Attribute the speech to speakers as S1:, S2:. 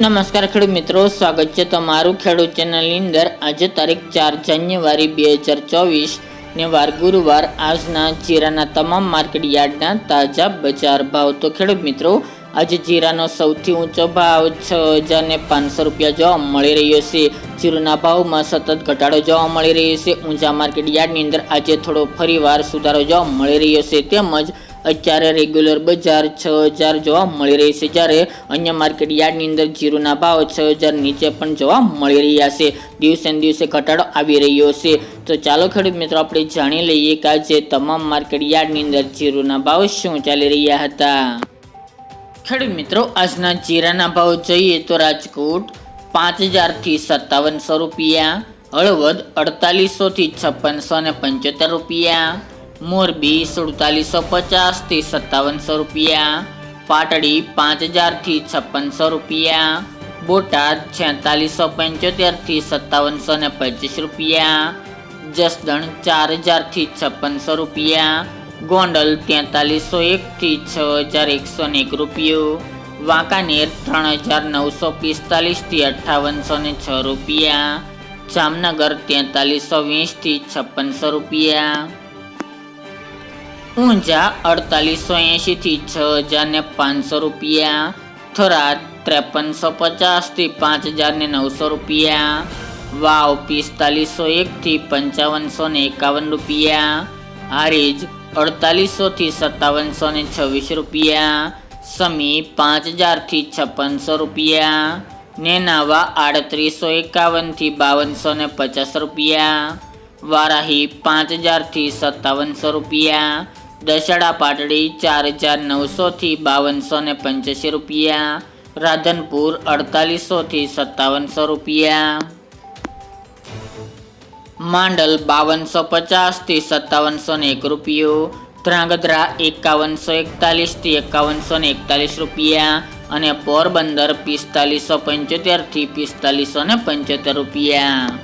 S1: નમસ્કાર ખેડૂત મિત્રો, સ્વાગત છે તમારું ખેડૂત ચેનલની અંદર. આજે તારીખ ચાર જાન્યુઆરી બે હજાર ચોવીસ ને વાર ગુરુવાર. આજના જીરાના તમામ માર્કેટ યાર્ડના તાજા બજાર ભાવ. તો ખેડૂત મિત્રો, આજે જીરાનો સૌથી ઊંચો ભાવ છ હજાર ને પાંચસો રૂપિયા જોવા મળી રહ્યો છે. જીરુના ભાવમાં સતત ઘટાડો જોવા મળી રહ્યો છે. ઊંચા માર્કેટ યાર્ડની અંદર આજે થોડો ફરીવાર સુધારો જોવા મળી રહ્યો છે. તેમજ અત્યારે રેગ્યુલર બજાર છ હજાર જોવા મળી રહી છે. જ્યારે અન્ય માર્કેટ યાર્ડની અંદર જીરુના ભાવ છ હજાર નીચે પણ જોવા મળી રહ્યા છે. દિવસે દિવસે ઘટાડો આવી રહ્યો છે. તો ચાલો ખેડૂત મિત્રો, આપણે જાણી લઈએ કે આજે તમામ માર્કેટ યાર્ડની અંદર જીરુના ભાવ શું ચાલી રહ્યા હતા. ખેડૂત મિત્રો, આજના જીરાના ભાવ જોઈએ તો રાજકોટ પાંચ હજારથી સત્તાવનસો રૂપિયા, હળવદ અડતાલીસોથી છપ્પનસો ને પંચોતેર રૂપિયા મોરબી સુડતાલીસો પચાસથી સત્તાવનસો રૂપિયા, પાટડી પાંચ હજારથી છપ્પનસો રૂપિયા, બોટાદ છેતાલીસો પંચોતેરથી સત્તાવનસો ને પચીસ રૂપિયા, જસદણ ચાર હજારથી છપ્પનસો રૂપિયા, ગોંડલ તેતાલીસો એકથી છ હજાર એકસો ને એક રૂપિયો, વાંકાનેર ત્રણ હજાર નવસો પિસ્તાલીસથી અઠ્ઠાવનસો ને છ રૂપિયા, જામનગર તેતાલીસો વીસથી છપ્પનસો રૂપિયા ઊંઝા અડતાલીસો એંશીથી છ હજાર ને પાંચસો રૂપિયા. થરાદ ત્રેપનસો પચાસથી પાંચ હજાર ને નવસો રૂપિયા. વાવ પિસ્તાલીસો એકથી પંચાવનસો ને એકાવન રૂપિયા. હારીજ અડતાલીસોથી સત્તાવનસો ને છવ્વીસ રૂપિયા. સમી પાંચ હજારથી છપ્પનસો રૂપિયા. નેનાવા આડત્રીસો એકાવનથી બાવનસો ને પચાસ રૂપિયા. વારાહી પાંચ હજારથી સત્તાવનસો રૂપિયા. દશેડા પાટડી ચાર હજાર નવસોથી બાવનસો ને પંચ્યાસી રૂપિયા. રાધનપુર અડતાલીસોથી સત્તાવનસો રૂપિયા. માંડલ બાવનસો પચાસથી સત્તાવનસો ને એક રૂપિયો. ધ્રાંગધ્રા એકાવનસો એકતાલીસથી એકાવનસો ને એકતાલીસ રૂપિયા. અને પોરબંદર પિસ્તાલીસો પંચોતેરથી પિસ્તાલીસો ને પંચોતેર રૂપિયા.